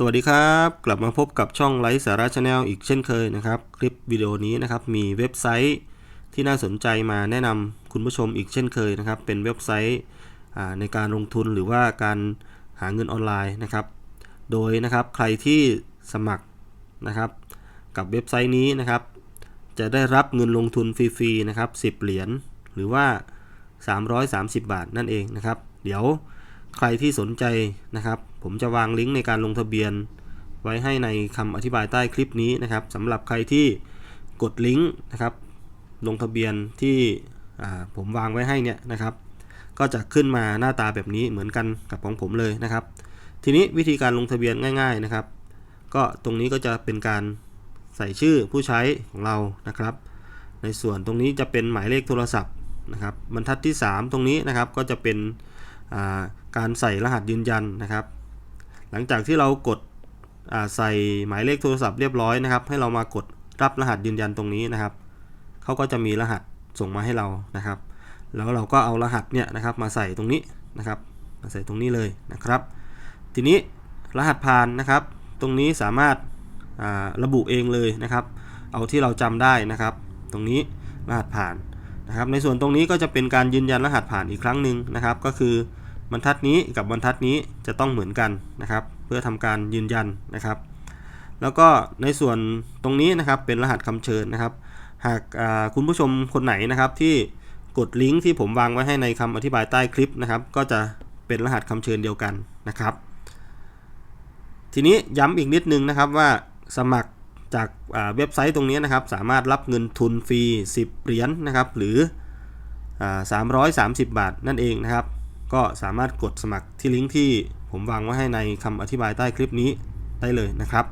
สวัสดีครับ กลับมาพบกับช่องไลฟ์สาระชาแนลอีกเช่นเคยนะครับ คลิปวิดีโอนี้นะครับมีเว็บไซต์ที่น่าสนใจมาแนะนำคุณผู้ชมอีกเช่นเคยนะครับ เป็นเว็บไซต์ในการลงทุนหรือว่าการหาเงินออนไลน์นะครับ โดยนะครับใครที่สมัครนะครับ กับเว็บไซต์นี้นะครับ จะได้รับเงินลงทุนฟรีๆนะครับ10 เหรียญหรือว่า 330 บาทนั่นเองนะครับ เดี๋ยว ใครที่สนใจนะครับ ผมจะวางลิงก์ในการลงทะเบียน ไว้ให้ในคำอธิบายใต้คลิปนี้นะครับสำหรับใครที่กดลิงก์นะครับ ลงทะเบียนที่ผมวางไว้ให้เนี่ยนะครับ ก็จะขึ้นมาหน้าตาแบบนี้เหมือนกันกับของผมเลยนะครับ ทีนี้วิธีการลงทะเบียนง่าย ๆนะครับ ก็ตรงนี้ก็จะเป็นการใส่ชื่อผู้ใช้ของเรานะครับ ในส่วนตรงนี้จะเป็นหมายเลขโทรศัพท์นะครับ บรรทัดที่ 3 ตรงนี้นะครับก็จะเป็น การใส่รหัสยืนยันนะครับ หลังจากที่เรากดาใส่หมายเลขโทรศัพท์เรียบร้อยนะครับ ให้เรามากดรับรหัสยืนยันตรงนี้นะครับเขาก็จะมีรหัสส่งมาให้เรานะครับ แล้วเราก็เอารหัสเนี่ยนะครับมาใส่ตรงนี้นะครับมาใส่ตรงนี้เลยนะครับ ทีนี้รหัสผ่านนะครับ ตรงนี้สามารถาระบุเองเลยนะครับ เอาที่เราจำได้นะครับ ตรงนี้รหัสผ่านนะครับ ในส่วนตรงนี้ก็จะเป็นการยืนยันรหัสผ่านอีกครั้งหนึ่งนะครับ ก็คือ บรรทัดนี้กับบรรทัดนี้จะต้องเหมือนกันนะครับ เพื่อทำการยืนยันนะครับ แล้วก็ในส่วนตรงนี้นะครับเป็นรหัสคำเชิญนะครับ หากคุณผู้ชมคนไหนนะครับที่กดลิงก์ที่ผมวางไว้ให้ในคำอธิบายใต้คลิปนะครับ ก็จะเป็นรหัสคำเชิญเดียวกันนะครับ ทีนี้ย้ำอีกนิดนึงนะครับว่าสมัครจากาเว็บไซต์ตรงนี้นะครับ สามารถรับเงินทุนฟรี 10 เหรียญนะครับ หรืออ่า330 บาทนั่นเองนะครับ ก็สามารถกดสมัครที่ลิงก์ที่ผมวางไว้ให้ในคำอธิบายใต้คลิปนี้ได้เลยนะครับ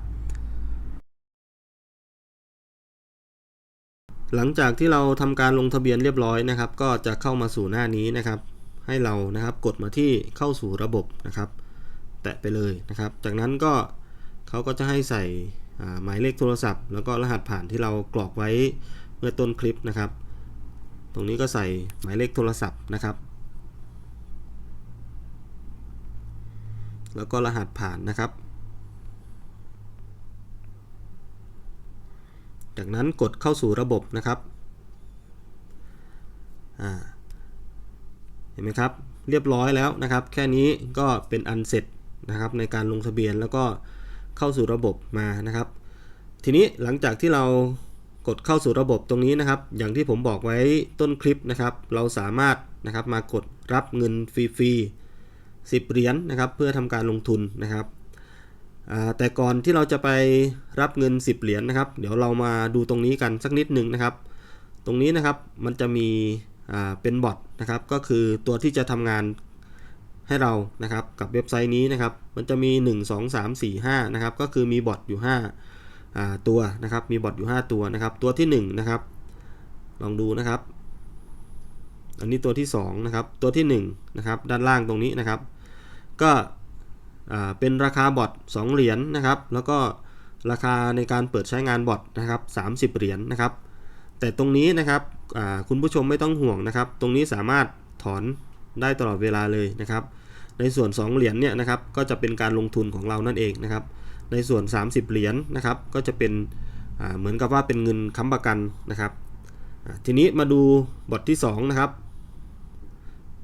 หลังจากที่เราทำการลงทะเบียนเรียบร้อยนะครับ ก็จะเข้ามาสู่หน้านี้นะครับ ให้เรานะครับกดมาที่เข้าสู่ระบบนะครับ แตะไปเลยนะครับ จากนั้นก็เขาก็จะให้ใส่หมายเลขโทรศัพท์ แล้วก็รหัสผ่านที่เรากรอกไว้เมื่อต้นคลิปนะครับ ตรงนี้ก็ใส่หมายเลขโทรศัพท์นะครับ แล้วก็รหัสผ่านนะครับ จากนั้นกดเข้าสู่ระบบนะครับเห็นไหมครับ เรียบร้อยแล้วนะครับ แค่นี้ก็เป็นอันเสร็จนะครับในการลงทะเบียนแล้วก็เข้าสู่ระบบมานะครับ ทีนี้หลังจากที่เรากดเข้าสู่ระบบตรงนี้นะครับ อย่างที่ผมบอกไว้ต้นคลิปนะครับ เราสามารถนะครับมากดรับเงินฟรีๆ 10 เหรียญนะครับเพื่อทำการลงทุนนะครับแต่ก่อนที่เราจะไปรับเงิน 10 เหรียญนะครับ เดี๋ยวเรามาดูตรงนี้กันสักนิดหนึ่งนะครับ ตรงนี้นะครับมันจะมีเป็นบอทนะครับก็คือตัวที่จะทำงานให้เรานะครับกับเว็บไซต์นี้นะครับ มันจะมี 1 2 3 4 5นะครับก็คือมีบอทอยู่5อ่าตัวนะครับมีบอทอยู่ 5 ตัวนะครับ ตัวที่1นะครับลองดูนะครับ อันนี้ตัวที่2นะครับตัวที่1นะครับด้านล่างตรงนี้นะครับ ก็เป็นราคาบอท2เหรียญนะครับ แล้วก็ราคาในการเปิดใช้งานบอทนะครับ30 เหรียญนะครับ แต่ตรงนี้นะครับคุณผู้ชมไม่ต้องห่วงนะครับ ตรงนี้สามารถถอนได้ตลอดเวลาเลยนะครับ ในส่วน 2 เหรียญเนี่ยนะครับก็จะเป็นการลงทุนของเรานั่นเองนะครับ ในส่วน 30 เหรียญนะครับก็จะเป็นเหมือนกับว่าเป็นเงินค้ำประกันนะครับทีนี้มาดูบอทที่2นะครับ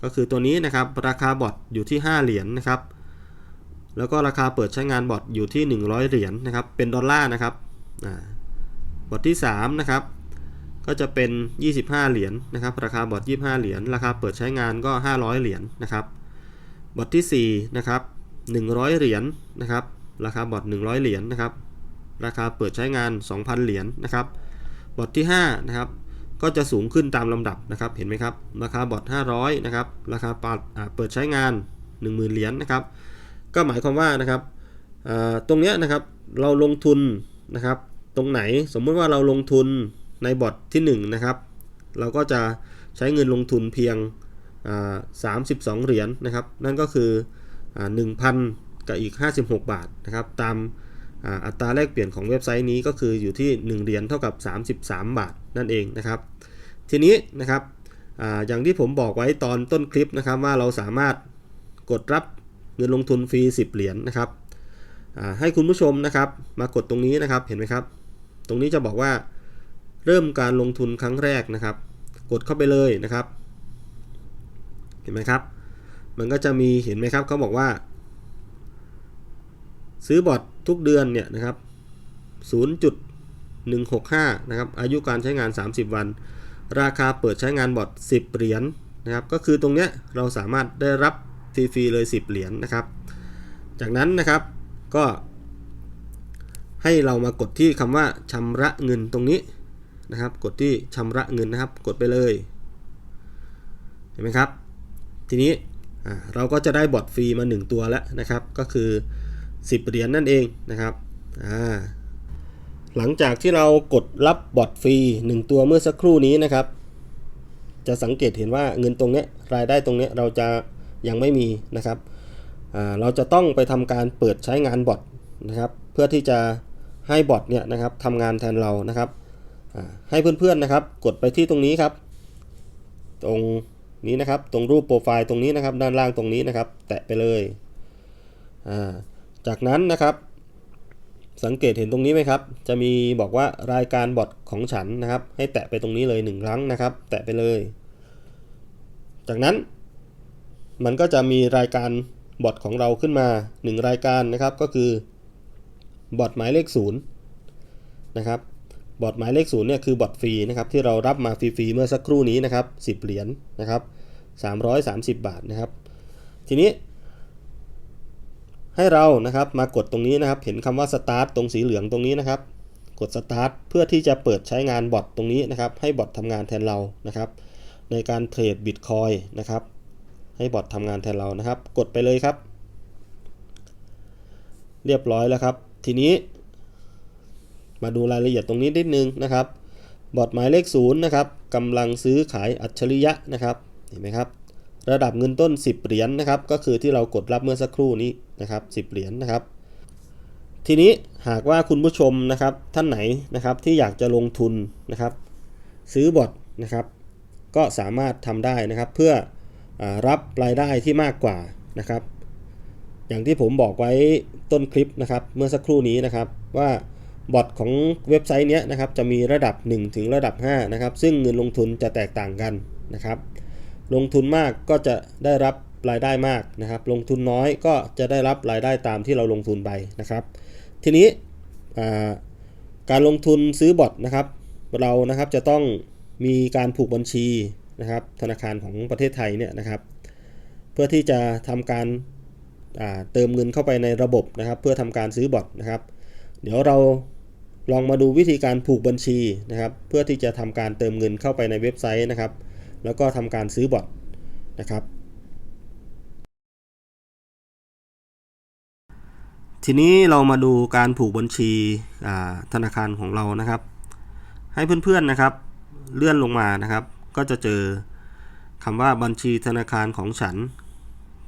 ก็คือตัวนี้นะครับราคาบอทอยู่ที่ 5 เหรียญนะครับ แล้วก็ราคาเปิดใช้งานบอทอยู่ที่ 100 เหรียญนะครับ เป็นดอลลาร์นะครับอบอทที่3นะครับก็จะเป็น 25 เหรียญนะครับ ราคาบอท25 เหรียญราคาเปิดใช้งานก็ 500 เหรียญนะครับบอทที่4นะครับ100 เหรียญนะครับ ราคาบอท100 เหรียญนะครับ ราคาเปิดใช้งาน 2,000 เหรียญนะครับบอทที่5นะครับ ก็จะสูงขึ้นตามลำดับนะครับ เห็นไหมครับ ราคาบอท500 นะครับ ราคาปัดเปิดใช้งาน 10,000 เหรียญนะครับ ก็หมายความว่านะครับตรงเนี้ยนะครับ เราลงทุนนะครับ ตรงไหน สมมุติว่าเราลงทุนในบอทที่1นะครับ เราก็จะใช้เงินลงทุนเพียง 32 เหรียญนะครับ นั่นก็คืออ่า1,000 กับอีก 56 บาทนะครับ ตาม อัตราแลกเปลี่ยนของเว็บไซต์นี้ก็คืออยู่ที่ 1เหรียญเท่ากับ 33 บาทนั่นเองนะครับ ทีนี้นะครับออย่างที่ผมบอกไว้ตอนต้นคลิปนะครับว่าเราสามารถกดรับเงินลงทุนฟรี 10 เหรียญนะครับให้คุณผู้ชมนะครับ มากดตรงนี้นะครับเห็นไหมครับ ตรงนี้จะบอกว่าเริ่มการลงทุนครั้งแรกนะครับ กดเข้าไปเลยนะครับ เห็นไหมครับ มันก็จะมีเห็นไหมครับเขาบอกว่า ซื้อบอท ทุกเดือนเนี่ยนะครับ 0.165 นะครับ อายุการใช้งาน 30 วัน ราคาเปิดใช้งานบอท10 เหรียญนะครับ ก็คือตรงเนี้ยเราสามารถได้รับฟรีๆเลย 10 เหรียญนะครับ จากนั้นนะครับก็ให้เรามากดที่คำว่าชำระเงินตรงนี้นะครับ กดที่ชำระเงินนะครับ กดไปเลยเห็นไหมครับ ทีนี้เราก็จะได้บอทฟรีมา 1 ตัวแล้วนะครับ ก็คือ 10 เหรียญนั่นเองนะครับหลังจากที่เรากดรับบอทฟรี 1 ตัวเมื่อสักครู่นี้นะครับ จะสังเกตเห็นว่าเงินตรงนี้รายได้ตรงนี้เราจะยังไม่มีนะครับเราจะต้องไปทำการเปิดใช้งานบอทนะครับ เพื่อที่จะให้บอทเนี่ยนะครับทำงานแทนเรานะครับให้เพื่อนๆนะครับ กดไปที่ตรงนี้ครับ ตรงนี้นะครับ ตรงรูปโปรไฟล์ตรงนี้นะครับ ด้านล่างตรงนี้นะครับ แตะไปเลยอ่า จากนั้นนะครับสังเกตเห็นตรงนี้ไหมครับ จะมีบอกว่ารายการบอทของฉันนะครับ ให้แตะไปตรงนี้เลยหนึ่งครั้งนะครับ แตะไปเลย จากนั้น มันก็จะมีรายการบอทของเราขึ้นมา 1 รายการนะครับก็คือบอทหมายเลข0นะครับบอทหมายเลข0เนี่ยคือบอทฟรีนะครับที่เรารับมาฟรีๆเมื่อสักครู่นี้นะครับ10 เหรียญนะครับ330 บาทนะครับ ทีนี้ ให้เรานะครับมากดตรงนี้นะครับ เห็นคำว่า start ตรงสีเหลืองตรงนี้นะครับ กด start เพื่อที่จะเปิดใช้งานบอทตรงนี้นะครับ ให้บอททำงานแทนเรานะครับ ในการเทรดบิตคอยนะครับ ให้บอททำงานแทนเรานะครับ กดไปเลยครับ เรียบร้อยแล้วครับ ทีนี้ มาดูรายละเอียดตรงนี้นิดนึงนะครับ บอทหมายเลขศูนย์นะครับกำลังซื้อขายอัจฉริยะนะครับ เห็นไหมครับ ระดับเงินต้น 10 เหรียญนนะครับ ก็คือที่เรากดรับเมื่อสักครู่นี้นะครับ 10 เหรียญนนะครับ ทีนี้หากว่าคุณผู้ชมนะครับท่านไหนนะครับที่อยากจะลงทุนนะครับ ซื้อบอทนะครับ ก็สามารถทำได้นะครับ เพื่ออรับรายได้ที่มากกว่านะครับ อย่างที่ผมบอกไว้ต้นคลิปนะครับเมื่อสักครู่นี้นะครับว่าบอทของเว็บไซต์เนี้ยนะครับจะมีระดับ 1 ถึงระดับ5นะครับซึ่งเงินลงทุนจะแตกต่างกันนะครับ ลงทุนมากก็จะได้รับรายได้มากนะครับ ลงทุนน้อยก็จะได้รับรายได้ตามที่เราลงทุนไปนะครับ ทีนี้การลงทุนซื้อบอทนะครับ เรานะครับจะต้องมีการผูกบัญชีนะครับธนาคารของประเทศไทยเนี่ยนะครับ เพื่อที่จะทำการาเติมเงินเข้าไปในระบบนะครับ เพื่อทำการซื้อบอทนะครับ เดี๋ยวเราลองมาดูวิธีการผูกบัญชีนะครับ เพื่อที่จะทำการเติมเงินเข้าไปในเว็บไซต์นะครับ แล้วก็ทำการซื้อบอทนะครับ ทีนี้เรามาดูการผูกบัญชีธนาคารของเรานะครับ ให้เพื่อนๆนะครับเลื่อนลงมานะครับ ก็จะเจอคำว่าบัญชีธนาคารของฉัน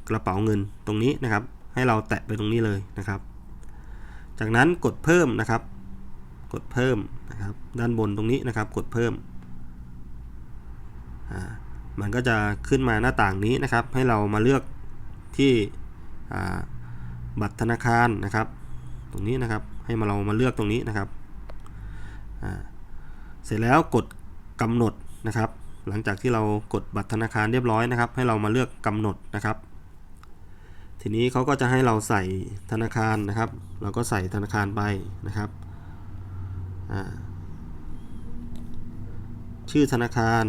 กระเป๋าเงินตรงนี้นะครับ ให้เราแตะไปตรงนี้เลยนะครับ จากนั้นกดเพิ่มนะครับ กดเพิ่มนะครับ ด้านบนตรงนี้นะครับ กดเพิ่ม มันก็จะขึ้นมาหน้าต่างนี้นะครับ ให้เรามาเลือกที่บัตรธนาคารนะครับ ตรงนี้นะครับให้มาเรามาเลือกตรงนี้นะครับ เสร็จแล้วกดกำหนดนะครับ หลังจากที่เรากดบัตรธนาคารเรียบร้อยนะครับ ให้เรามาเลือกกำหนดนะครับ ทีนี้เขาก็จะให้เราใส่ธนาคารนะครับ เราก็ใส่ธนาคารไปนะครับชื่อธนาคาร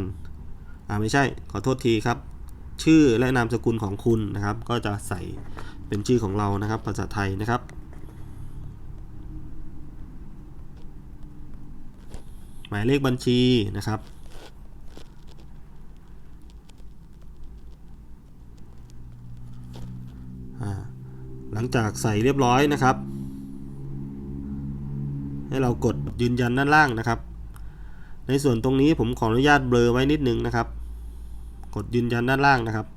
อ่าไม่ใช่ขอโทษทีครับ ชื่อและนามสกุลของคุณนะครับ ก็จะใส่เป็นชื่อของเรานะครับ ภาษาไทยนะครับ หมายเลขบัญชีนะครับหลังจากใส่เรียบร้อยนะครับ ให้เรากดยืนยันด้านล่างนะครับ ในส่วนตรงนี้ผมขออนุญาตเบลอไว้นิดนึงนะครับ กดยืนยันด้านล่างนะครับ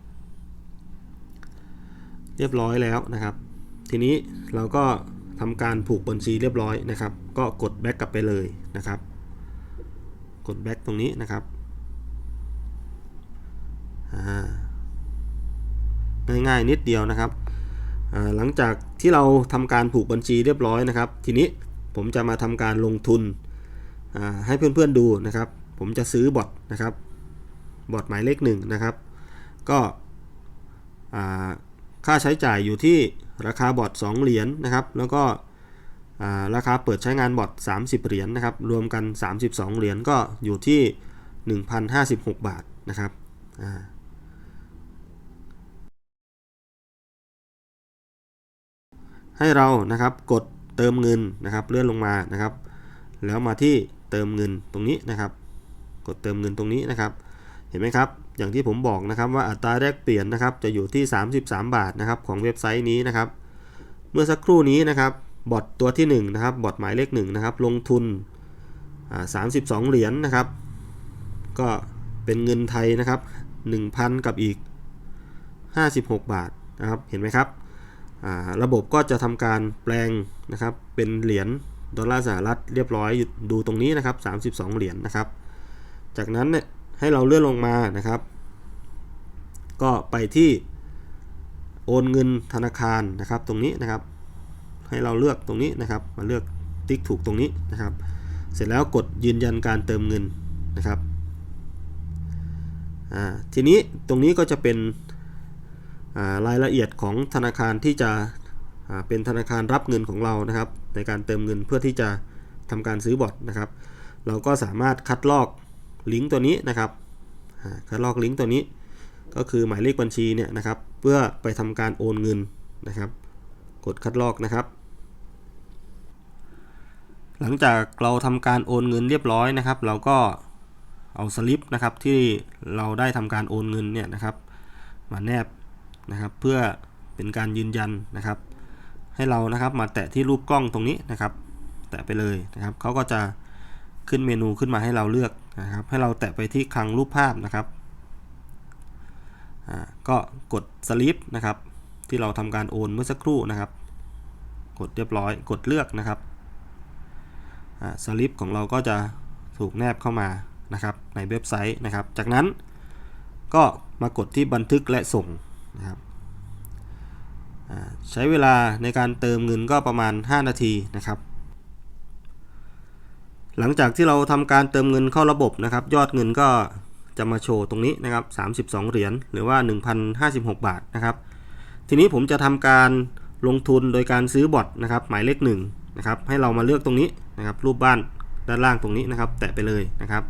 เรียบร้อยแล้วนะครับ ทีนี้เราก็ทำการผูกบัญชีเรียบร้อยนะครับ ก็กดแบ็กกลับไปเลยนะครับ กดแบ็กตรงนี้นะครับง่ายๆนิดเดียวนะครับ หลังจากที่เราทำการผูกบัญชีเรียบร้อยนะครับ ทีนี้ผมจะมาทำการลงทุน ให้เพื่อนๆดูนะครับ ผมจะซื้อบอทนะครับบอทหมายเลขหนึ่งนะครับ ก็ค่าใช้จ่ายอยู่ที่ราคาบอท2เหรียญนะครับ แล้วก็ราคาเปิดใช้งานบอท30 เหรียญนะครับ รวมกัน 32 เหรียญก็อยู่ที่ 1,056 บาทนะครับให้เรานะครับกดเติมเงินนะครับเลื่อนลงมานะครับ แล้วมาที่ เติมเงินตรงนี้นะครับ กดเติมเงินตรงนี้นะครับ เห็นไหมครับ อย่างที่ผมบอกนะครับว่าอัตราแลกเปลี่ยนนะครับจะอยู่ที่ 33 บาทนะครับของเว็บไซต์นี้นะครับ เมื่อสักครู่นี้นะครับบอทตัวที่1นะครับบอทหมายเลข1นะครับลงทุนอ่า32เหรียญนะครับ ก็เป็นเงินไทยนะครับ1,000 กับอีก 56 บาทนะครับเห็นไหมครับ ระบบก็จะทำการแปลงนะครับเป็นเหรียญ ดอลลาร์สหรัฐเรียบร้อยดูตรงนี้นะครับ 32 เหรียญนะครับ จากนั้นเนี่ยให้เราเลื่อนลงมานะครับ ก็ไปที่โอนเงินธนาคารนะครับตรงนี้นะครับ ให้เราเลือกตรงนี้นะครับ มาเลือกติ๊กถูกตรงนี้นะครับ เสร็จแล้วกดยืนยันการเติมเงินนะครับทีนี้ตรงนี้ก็จะเป็นารายละเอียดของธนาคารที่จะ เป็นธนาคารรับเงินของเรานะครับ ในการเติมเงินเพื่อที่จะทำการซื้อบอทนะครับ เราก็สามารถคัดลอกลิงก์ตัวนี้นะครับคัดลอกลิงก์ตัวนี้ ก็คือหมายเลขบัญชีเนี่ยนะครับ เพื่อไปทำการโอนเงินนะครับ กดคัดลอกนะครับ หลังจากเราทำการโอนเงินเรียบร้อยนะครับ เราก็เอาสลิปนะครับที่เราได้ทำการโอนเงินเนี่ยนะครับ มาแนบนะครับ เพื่อเป็นการยืนยันนะครับ ให้เรานะครับ มาแตะที่รูปกล้องตรงนี้นะครับ แตะไปเลยนะครับเขาก็จะขึ้นเมนูขึ้นมาให้เราเลือกนะครับ ให้เราแตะไปที่คลังรูปภาพนะครับอ่าก็กดสลิปนะครับ ที่เราทำการโอนเมื่อสักครู่นะครับ กดเรียบร้อยกดเลือกนะครับอ่าสลิปของเราก็จะถูกแนบเข้ามานะครับ ในเว็บไซต์นะครับ จากนั้นก็มากดที่บันทึกและส่งนะครับ ใช้เวลาในการเติมเงินก็ประมาณ 5 นาทีนะครับ หลังจากที่เราทำการเติมเงินเข้าระบบนะครับ ยอดเงินก็จะมาโชว์ตรงนี้นะครับ 32 เหรียญหรือว่า 1,056 บาทนะครับ ทีนี้ผมจะทำการลงทุนโดยการซื้อบอทนะครับ หมายเลขหนึ่งนะครับให้เรามาเลือกตรงนี้นะครับ รูปบ้านด้านล่างตรงนี้นะครับ แตะไปเลยนะครับ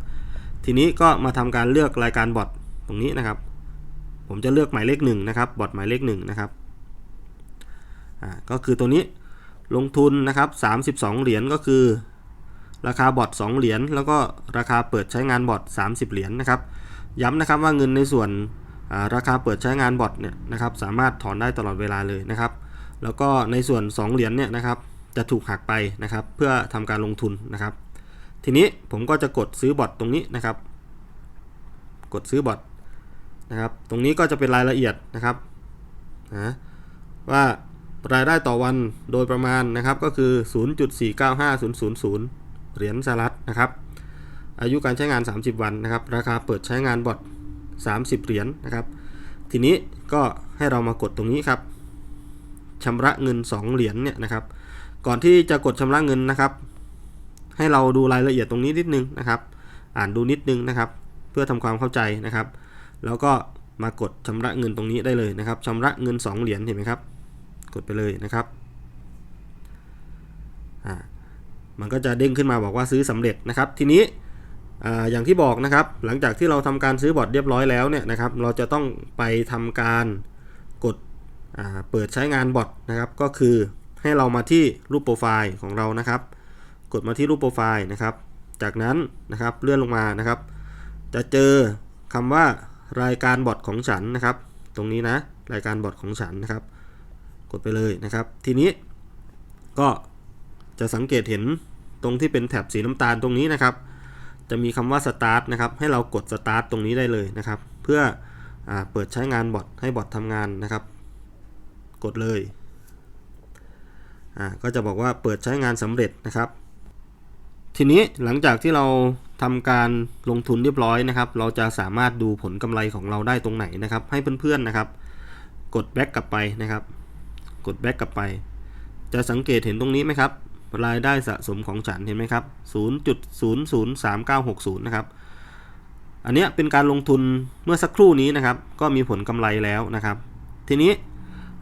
ทีนี้ก็มาทำการเลือกรายการบอทตรงนี้นะครับ ผมจะเลือกหมายเลขหนึ่งนะครับบอทหมายเลขหนึ่งนะครับ อ่าก็คือตัวนี้ลงทุนนะครับ32 เหรียญก็คือ ราคาบอท2เหรียญแล้วก็ราคาเปิดใช้งานบอท30 เหรียญนะครับ ย้ำนะครับว่าเงินในส่วนราคาเปิดใช้งานบอทเนี่ยนะครับสามารถถอนได้ตลอดเวลาเลยนะครับ แล้วก็ในส่วน 2 เหรียญเนี่ยนะครับจะถูกหักไปนะครับ เพื่อทำการลงทุนนะครับ ทีนี้ผมก็จะกดซื้อบอทตรงนี้นะครับ กดซื้อบอทนะครับ ตรงนี้ก็จะเป็นรายละเอียดนะครับนะว่า รายได้ต่อวันโดยประมาณนะครับก็คือ 0.495000 เหรียญสหรัฐนะครับ อายุการใช้งาน 30 วันนะครับ ราคาเปิดใช้งานบอท30 เหรียญนะครับ ทีนี้ก็ให้เรามากดตรงนี้ครับชำระเงิน 2 เหรียญเนี่ยนะครับ ก่อนที่จะกดชำระเงินนะครับ ให้เราดูรายละเอียดตรงนี้นิดนึงนะครับ อ่านดูนิดนึงนะครับ เพื่อทำความเข้าใจนะครับ แล้วก็มากดชำระเงินตรงนี้ได้เลยนะครับชำระเงิน 2 เหรียญเห็นไหมครับ กดไปเลยนะครับมันก็จะเด้งขึ้นมาบอกว่าซื้อสำเร็จนะครับ ทีนี้อ่าอย่างที่บอกนะครับ หลังจากที่เราทำการซื้อบอทเรียบร้อยแล้วเนี่ยนะครับ เราจะต้องไปทำการกดเปิดใช้งานบอทนะครับ ก็คือให้เรามาที่รูปโปรไฟล์ของเรานะครับ กดมาที่รูปโปรไฟล์นะครับ จากนั้นนะครับเลื่อนลงมานะครับ จะเจอคำว่ารายการบอทของฉันนะครับ ตรงนี้นะรายการบอทของฉันนะครับ กดไปเลยนะครับ ทีนี้ก็จะสังเกตเห็นตรงที่เป็นแถบสีน้ำตาลตรงนี้นะครับ จะมีคำว่า start นะครับ ให้เรากด start ตรงนี้ได้เลยนะครับ เพื่ออเปิดใช้งานบอทให้บอททำงานนะครับ กดเลยก็จะบอกว่าเปิดใช้งานสำเร็จนะครับ ทีนี้หลังจากที่เราทำการลงทุนเรียบร้อยนะครับ เราจะสามารถดูผลกำไรของเราได้ตรงไหนนะครับ ให้เพื่อนๆนะครับ กดแบ็กกลับไปนะครับ กดแบ็กกลับไป จะสังเกตเห็นตรงนี้ไหมครับ รายได้สะสมของฉันเห็นไหมครับ 0.003960 นะครับ อันเนี้ยเป็นการลงทุนเมื่อสักครู่นี้นะครับ ก็มีผลกำไรแล้วนะครับ ทีนี้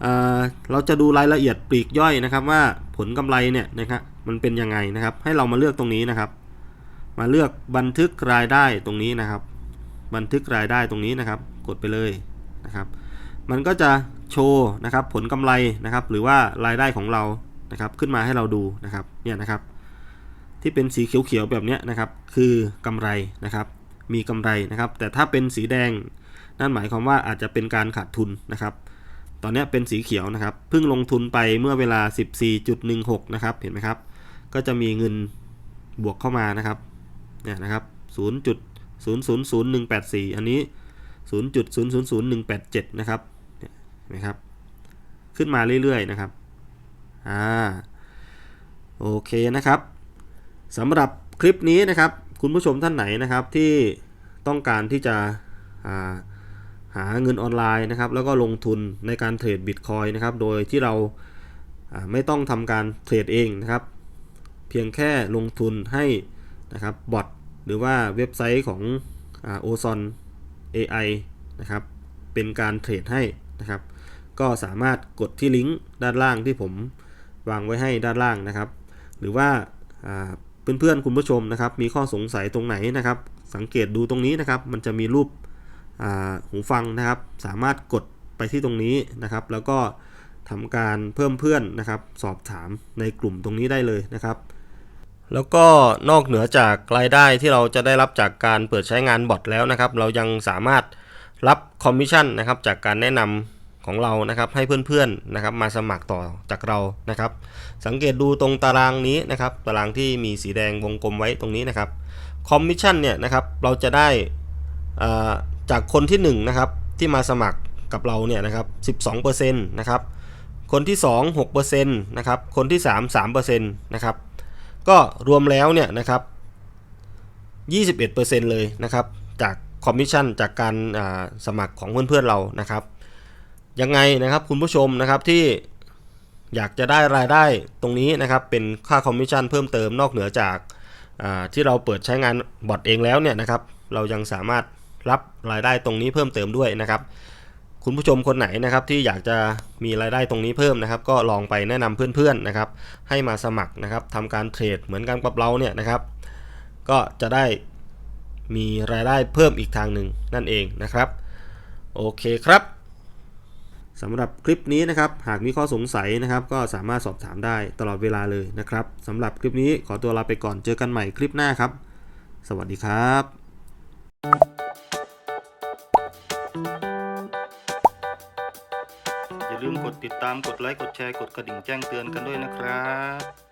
เอ่อเราจะดูรายละเอียดปลีกย่อยนะครับ ว่าผลกำไรเนี่ยนะครับมันเป็นยังไงนะครับ ให้เรามาเลือกตรงนี้นะครับ มาเลือกบันทึกรายได้ตรงนี้นะครับ บันทึกรายได้ตรงนี้นะครับ กดไปเลยนะครับ มันก็จะ โชว์นะครับผลกำไรนะครับ หรือว่ารายได้ของเรานะครับขึ้นมาให้เราดูนะครับเนี่ยนะครับ ที่เป็นสีเขียวๆแบบนี้นะครับ คือกำไรนะครับ มีกำไรนะครับ แต่ถ้าเป็นสีแดงนั่นหมายความว่าอาจจะเป็นการขาดทุนนะครับ ตอนนี้เป็นสีเขียวนะครับเพิ่งลงทุนไปเมื่อเวลา 14.16 นะครับเห็นไหมครับ ก็จะมีเงินบวกเข้ามานะครับเนี่ยนะครับ 0.000184 อันนี้ 0.000187 นะครับ นี่ยเห็นไหมครับ ขึ้นมาเรื่อยๆนะครับอ่าโอเคนะครับสำหรับคลิปนี้นะครับ คุณผู้ชมท่านไหนนะครับที่ต้องการที่จะาหาเงินออนไลน์นะครับ แล้วก็ลงทุนในการเทรดบิตคอยนะครับ โดยที่เราาไม่ต้องทำการเทรดเองนะครับ เพียงแค่ลงทุนให้นะครับบอทหรือว่าเว็บไซต์ของโอซอน AI นะครับ เป็นการเทรดให้นะครับ ก็สามารถกดที่ลิงก์ด้านล่างที่ผมวางไว้ให้ด้านล่างนะครับ หรือว่าอ่าเพื่อนๆคุณผู้ชมนะครับ มีข้อสงสัยตรงไหนนะครับ สังเกตดูตรงนี้นะครับ มันจะมีรูปหูฟังนะครับ สามารถกดไปที่ตรงนี้นะครับ แล้วก็ทำการเพิ่มเพื่อนนะครับ สอบถามในกลุ่มตรงนี้ได้เลยนะครับ แล้วก็นอกเหนือจากรายได้ที่เราจะได้รับจากการเปิดใช้งานบอทแล้วนะครับ เรายังสามารถรับคอมมิชชั่นนะครับจากการแนะนำ ของเรานะครับให้เพื่อนๆนะครับมาสมัครต่อจากเรานะครับ สังเกตดูตรงตารางนี้นะครับ ตารางที่มีสีแดงวงกลมไว้ตรงนี้นะครับคอมมิชชั่นเนี่ยนะครับเราจะได้จากคนที่1นะครับที่มาสมัครกับเราเนี่ยนะครับ12%นะครับคนที่ 2 6%นะครับคนที่ 3 3%นะครับก็รวมแล้วเนี่ยนะครับ21%เลยนะครับจากคอมมิชชั่นจากการสมัครของเพื่อนๆเรานะครับ ยังไงนะครับคุณผู้ชมนะครับที่อยากจะได้รายได้ตรงนี้นะครับเป็นค่าคอมมิชชั่นเพิ่มเติมนอกเหนือจากาที่เราเปิดใช้งานบอทเองแล้วเนี่ยนะครับเรายังสามารถรับรายได้ตรงนี้เพิ่มเติมด้วยนะครับ คุณผู้ชมคนไหนนะครับที่อยากจะมีรายได้ตรงนี้เพิ่มนะครับ ก็ลองไปแนะนำเพื่อนๆนะครับ ให้มาสมัครนะครับทำการเทรดเหมือนกันกับเราเนี่ยนะครับ ก็จะได้มีรายได้เพิ่มอีกทางหนึ่งนั่นเองนะครับ โอเคครับ สำหรับคลิปนี้นะครับ หากมีข้อสงสัยนะครับ ก็สามารถสอบถามได้ตลอดเวลาเลยนะครับสำหรับคลิปนี้ขอตัวลาไปก่อนเจอกันใหม่คลิปหน้าครับ สวัสดีครับ อย่าลืมกดติดตามกดไลค์กดแชร์กดกระดิ่งแจ้งเตือนกันด้วยนะครับ